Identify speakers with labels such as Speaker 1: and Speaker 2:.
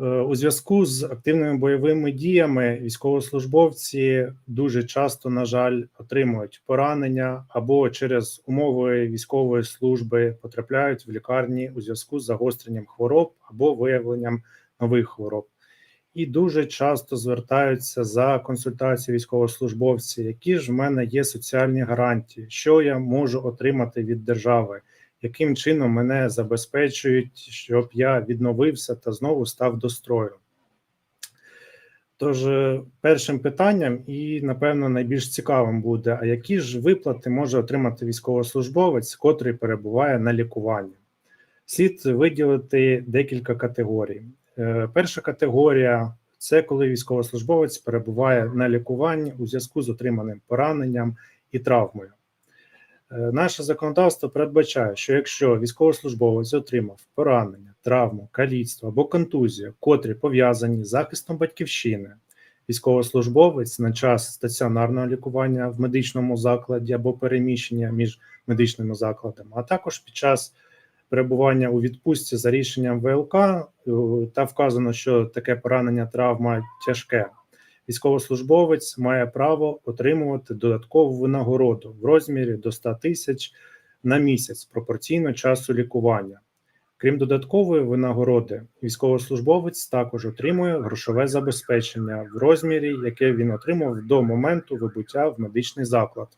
Speaker 1: У зв'язку з активними бойовими діями військовослужбовці дуже часто, на жаль, отримують поранення або через умови військової служби потрапляють в лікарні у зв'язку з загостренням хвороб або виявленням нових хвороб. І дуже часто звертаються за консультацією військовослужбовці, які ж в мене є соціальні гарантії, що я можу отримати від держави, яким чином мене забезпечують, щоб я відновився та знову став до строю. Тож, е, першим питанням, і напевно найбільш цікавим буде: а які ж виплати може отримати військовослужбовець, котрий перебуває на лікуванні? Слід виділити декілька категорій. Е, Перша категорія це коли військовослужбовець перебуває на лікуванні у зв'язку з отриманим пораненням і травмою. Е, Наше законодавство передбачає, що якщо військовослужбовець отримав поранення, травму, каліцтво або контузію, котрі пов'язані з захистом батьківщини, військовослужбовець на час стаціонарного лікування в медичному закладі або переміщення між медичними закладами, а також під час перебування у відпустці за рішенням ВЛК е, та вказано, що таке поранення травма тяжке. Військовослужбовець має право отримувати додаткову винагороду в розмірі до 100 тисяч на місяць пропорційно часу лікування. Крім додаткової винагороди, військовослужбовець також отримує грошове забезпечення в розмірі, яке він отримав до моменту вибуття в медичний заклад.